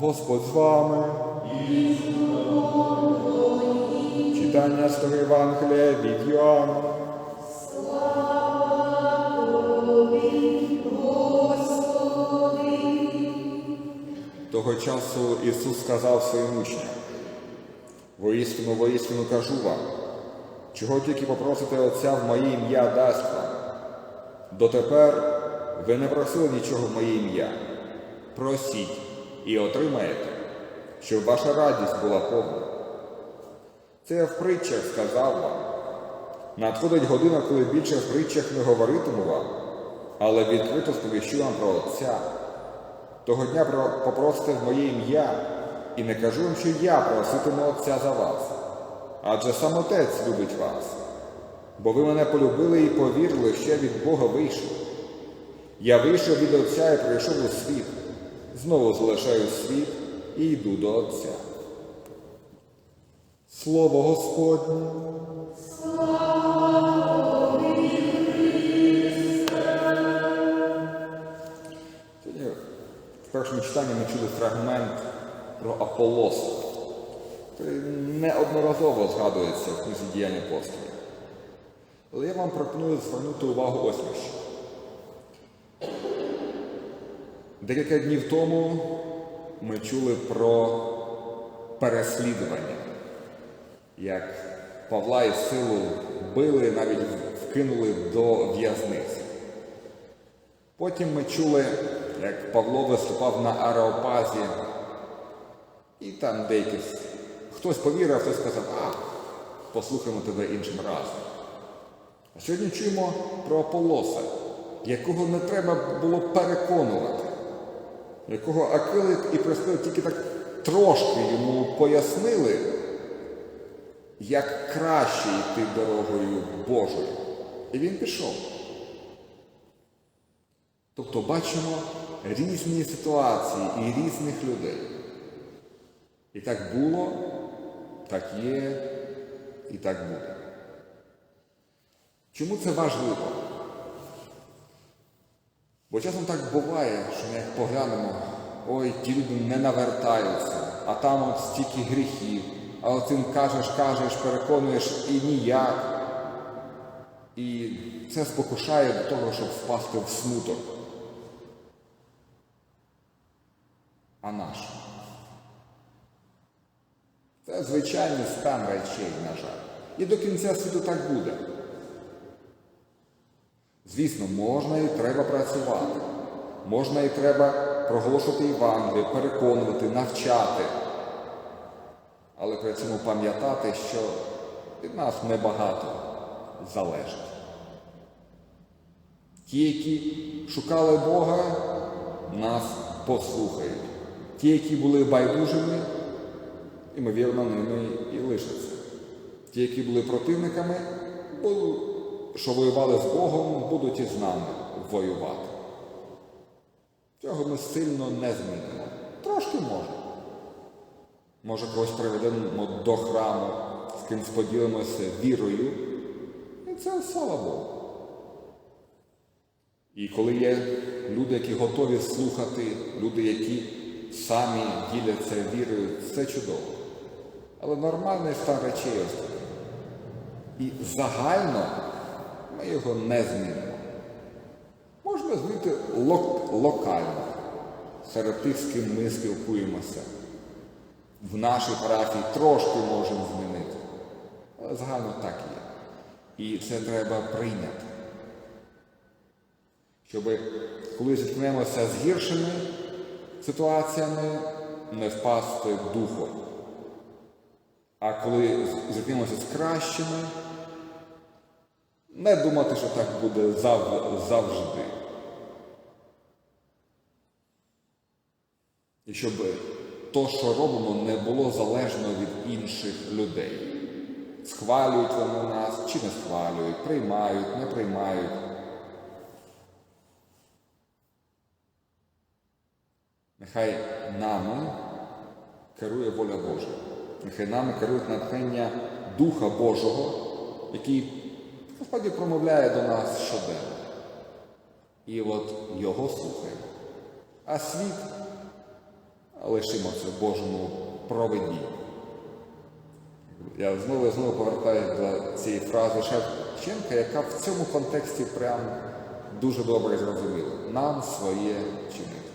Господь з вами. Читання з Євангелія від Йоанна. Того часу Ісус сказав своїм учням, воістину, воістину кажу вам, чого тільки попросите Отця в моє ім'я дасть вам. Дотепер ви не просили нічого в моє ім'я. Просіть і отримаєте, щоб ваша радість була повна. Це я в притчах сказав вам. Надходить година, коли більше в притчах не говоритиму вам, але відкрито сповіщу вам про Отця. Того дня про- попросите в моє ім'я, і не кажу вам, що я проситиму Отця за вас, адже сам Отець любить вас, бо ви мене полюбили і повірили, що я від Бога вийшов. Я вийшов від Отця і прийшов у світ, знову залишаю світ і йду до Отця. Слово Господнє. Сьогодні в першому читанні ми чули фрагмент про Аполлоса, який неодноразово згадується в книзі діянь апостолів. Але я вам пропоную звернути увагу ось на що. Декілька днів тому ми чули про переслідування, як Павла і силу били, навіть вкинули до в'язниці. Потім ми чули, як Павло виступав на Ареопазі, і там деякі хтось повірив, хтось сказав, а, послухаємо тебе іншим разом. А сьогодні чуємо про Аполлоса, якого не треба було переконувати, якого Акили і Прескили тільки так трошки йому пояснили, як краще йти дорогою Божою. І він пішов. Тобто бачимо різні ситуації і різних людей. І так було, так є і так буде. Чому це важливо? Бо часом так буває, що ми як поглянемо, ой, ті люди не навертаються, а там от стільки гріхів, а оцим кажеш, кажеш, переконуєш і ніяк. І це спокушає до того, щоб впасти в смуток. А наш? Це звичайний стан речей, на жаль. І до кінця світу так буде. Звісно, можна і треба працювати. Можна і треба проголошувати Євангеліє, переконувати, навчати. Але при цьому пам'ятати, що від нас небагато залежить. Ті, які шукали Бога, нас послухають. Ті, які були байдужими, ймовірно, ними і лишаться. Ті, які були противниками, будуть, що воювали з Богом, будуть і з нами воювати. Цього ми сильно не змінимо. Трошки може. Може, когось приведемо до храму, з ким споділимося вірою. І це слава Богу. І коли є люди, які готові слухати, люди, які самі діляться вірою, це чудово. Але нормальний стан речей ось. І загально ми його не змінимо. Можна змінити лок- локально серед тих, з ким ми спілкуємося. В нашій парафії трошки можемо змінити. Але загально так є. І це треба прийняти. Щоб коли зіткнемося з гіршими ситуаціями, не впасти духом. А коли зіткнемося з кращими, не думати, що так буде зав- завжди. І щоб то, що робимо, не було залежно від інших людей. Схвалюють вони нас чи не схвалюють, приймають, не приймають. Нехай нами керує воля Божа. Нехай нами керує натхнення Духа Божого, який насправді промовляє до нас щоденно. І от його слухаємо. А світ, лишимо це Божому проведінню. Я знову і знову повертаюся до цієї фрази Шевченка, яка в цьому контексті прям дуже добре зрозуміла. Нам своє чинити.